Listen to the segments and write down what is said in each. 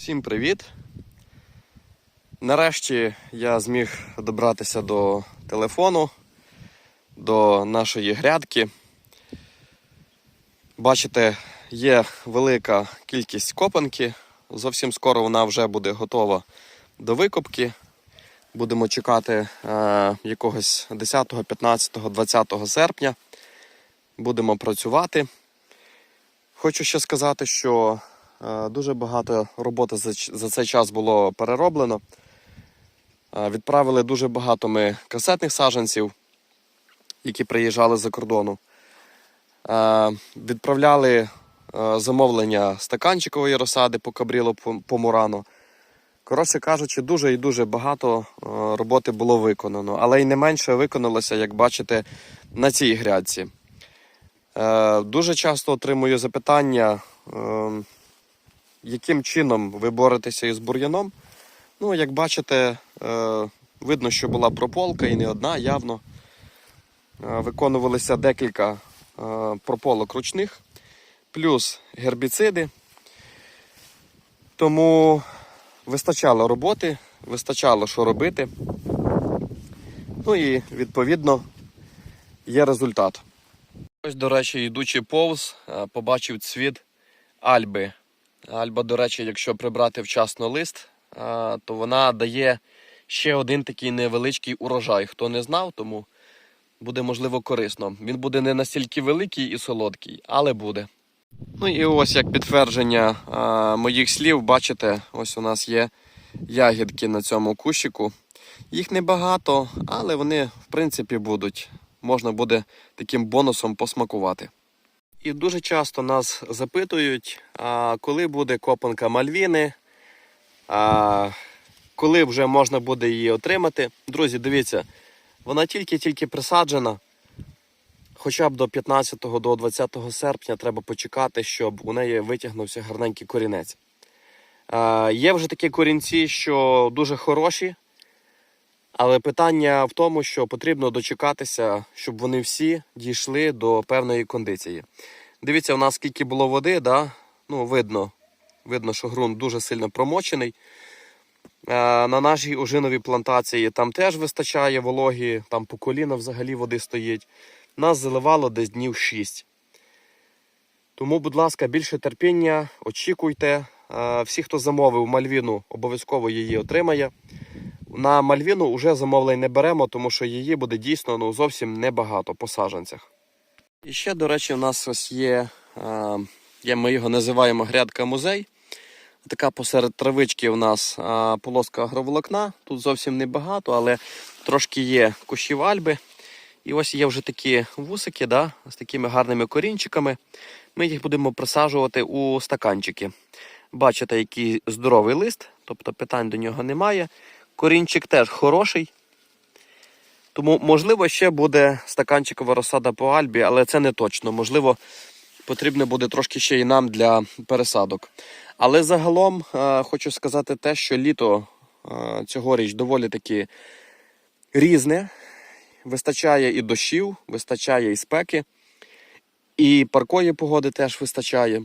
Всім привіт! Нарешті я зміг добратися до телефону, до нашої грядки. Бачите, є велика кількість копанки. Зовсім скоро вона вже буде готова до викопки. Будемо чекати е, якогось 10, 15, 20 серпня. Будемо працювати. Хочу ще сказати, що дуже багато роботи за, цей час було перероблено. Е, Відправили дуже багато ми касетних саджанців, які приїжджали з-за кордону. Е, Відправляли е, замовлення стаканчикової розсади по кабріло по, Мурану. Коротше кажучи, дуже і дуже багато е, роботи було виконано, але й не менше виконалося, як бачите, на цій грядці. Е, Дуже часто отримую запитання, е, яким чином ви боретеся із бур'яном. Ну, як бачите, е, видно, що була прополка і не одна явно. Е, Виконувалися декілька е, прополок ручних, плюс гербіциди. Тому вистачало роботи, вистачало що робити. Ну і відповідно є результат. Ось, до речі, йдучи повз, побачив цвіт альби. Альба, до речі, якщо прибрати вчасно лист, то вона дає ще один такий невеличкий урожай. Хто не знав, тому буде можливо корисно. Він буде не настільки великий і солодкий, але буде. Ну і ось як підтвердження моїх слів, бачите, ось у нас є ягідки на цьому кущику. Їх небагато, але вони в принципі будуть. Можна буде таким бонусом посмакувати. І дуже часто нас запитують, а коли буде копанка Мальвіни, а коли вже можна буде її отримати. Друзі, дивіться, вона тільки-тільки присаджена. Хоча б до 15 до 20 серпня треба почекати, щоб у неї витягнувся гарненький корінець. А, є вже такі корінці, що дуже хороші, але питання в тому, що потрібно дочекатися, щоб вони всі дійшли до певної кондиції. Дивіться, у нас скільки було води, да? ну, видно, видно, що ґрунт дуже сильно промочений. Е, На нашій ожиновій плантації там теж вистачає вологі, там по коліна взагалі води стоїть. Нас заливало десь днів 6. Тому, будь ласка, більше терпіння, очікуйте. Е, Всі, хто замовив Мальвіну, обов'язково її отримає. На Мальвіну вже замовлень не беремо, тому що її буде дійсно ну, зовсім небагато по саджанцях. І ще, до речі, у нас ось є, е, є ми його називаємо грядка музей. Така посеред травички у нас е, полоска агроволокна. Тут зовсім небагато, але трошки є кущів альби. І ось є вже такі вусики да, з такими гарними корінчиками. Ми їх будемо присаджувати у стаканчики. Бачите, який здоровий лист, тобто питань до нього немає. Корінчик теж хороший. Тому, можливо, ще буде стаканчикова розсада по альбі, але це не точно. Можливо, потрібно буде трошки ще і нам для пересадок. Але загалом е, хочу сказати те, що літо е, цьогоріч доволі таки різне. Вистачає і дощів, вистачає і спеки, і паркої погоди теж вистачає,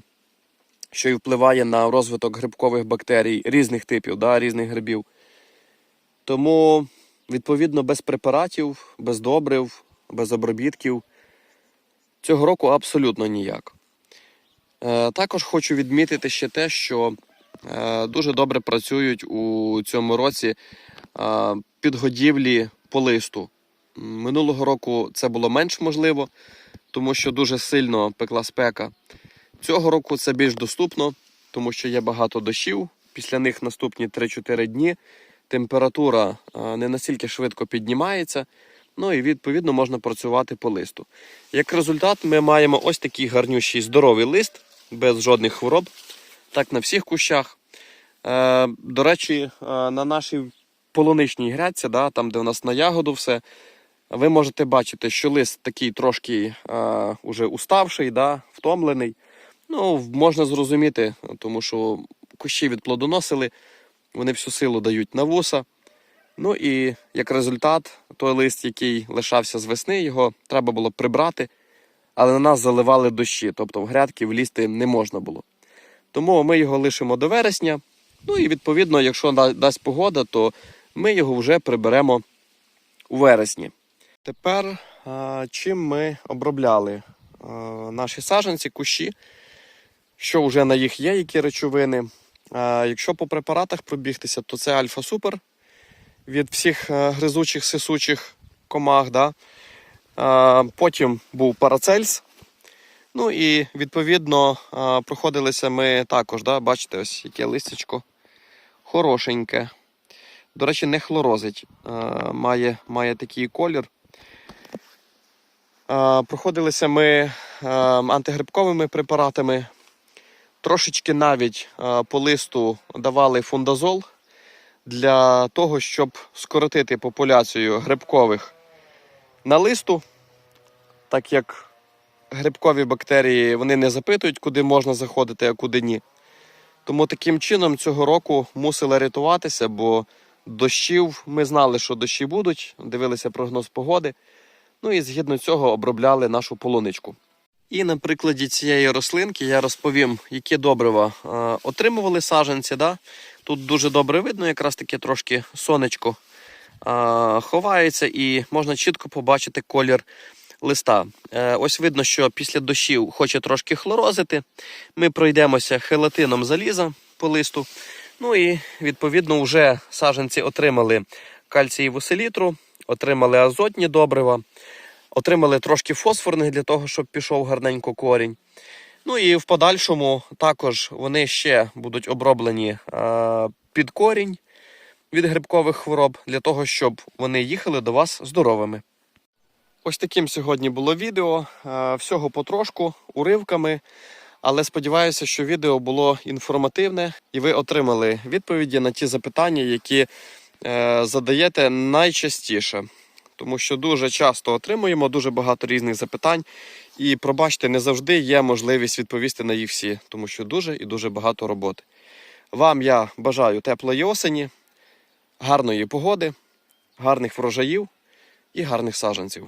що і впливає на розвиток грибкових бактерій різних типів, да, різних грибів. Тому, відповідно, без препаратів, без добрив, без обробітків цього року абсолютно ніяк. Е, також хочу відмітити ще те, що е, дуже добре працюють у цьому році е, підгодівлі по листу. Минулого року це було менш можливо, тому що дуже сильно пекла спека. Цього року це більш доступно, тому що є багато дощів. Після них наступні 3-4 дні температура не настільки швидко піднімається. Ну і відповідно можна працювати по листу. Як результат, ми маємо ось такий гарнющий здоровий лист, без жодних хвороб. Так на всіх кущах. Е, до речі, е, на нашій полуничній грядці, да, там, де у нас на ягоду все, ви можете бачити, що лист такий трошки е, уже уставший, да, втомлений. Ну, можна зрозуміти, тому що кущі відплодоносили, вони всю силу дають на вуса. Ну і як результат, той лист, який лишався з весни, його треба було прибрати, але на нас заливали дощі, тобто в грядки влізти не можна було. Тому ми його лишимо до вересня. Ну і відповідно, якщо дасть погода, то ми його вже приберемо у вересні. Тепер чим ми обробляли наші саджанці, кущі, що вже на їх є, які речовини. Якщо по препаратах пробігтися, то це Альфа Супер від всіх е, гризучих, сисучих комах. Да? Потім був Парацельс. Ну і відповідно проходилися ми також, да? бачите, ось яке листячко хорошеньке. До речі, не хлорозить, має, має такий колір. Проходилися ми антигрибковими препаратами. Трошечки навіть а, по листу давали фундазол для того, щоб скоротити популяцію грибкових на листу, так як грибкові бактерії вони не запитують, куди можна заходити, а куди ні. Тому таким чином цього року мусили рятуватися, бо дощів ми знали, що дощі будуть, дивилися прогноз погоди. Ну і згідно цього обробляли нашу полуничку. І на прикладі цієї рослинки я розповім, які добрива е, отримували саджанці. Да? Тут дуже добре видно, якраз таки трошки сонечко е, ховається, і можна чітко побачити колір листа. Е, ось видно, що після дощів хоче трошки хлорозити. Ми пройдемося хелатином заліза по листу. Ну і відповідно вже саджанці отримали кальцієву селітру, отримали азотні добрива. Отримали трошки фосфорних для того, щоб пішов гарненько корінь. Ну і в подальшому також вони ще будуть оброблені е, під корінь від грибкових хвороб, для того, щоб вони їхали до вас здоровими. Ось таким сьогодні було відео. Е, всього потрошку, уривками. Але сподіваюся, що відео було інформативне і ви отримали відповіді на ті запитання, які е, задаєте найчастіше тому що дуже часто отримуємо дуже багато різних запитань. І пробачте, не завжди є можливість відповісти на їх всі, тому що дуже і дуже багато роботи. Вам я бажаю теплої осені, гарної погоди, гарних врожаїв і гарних саджанців.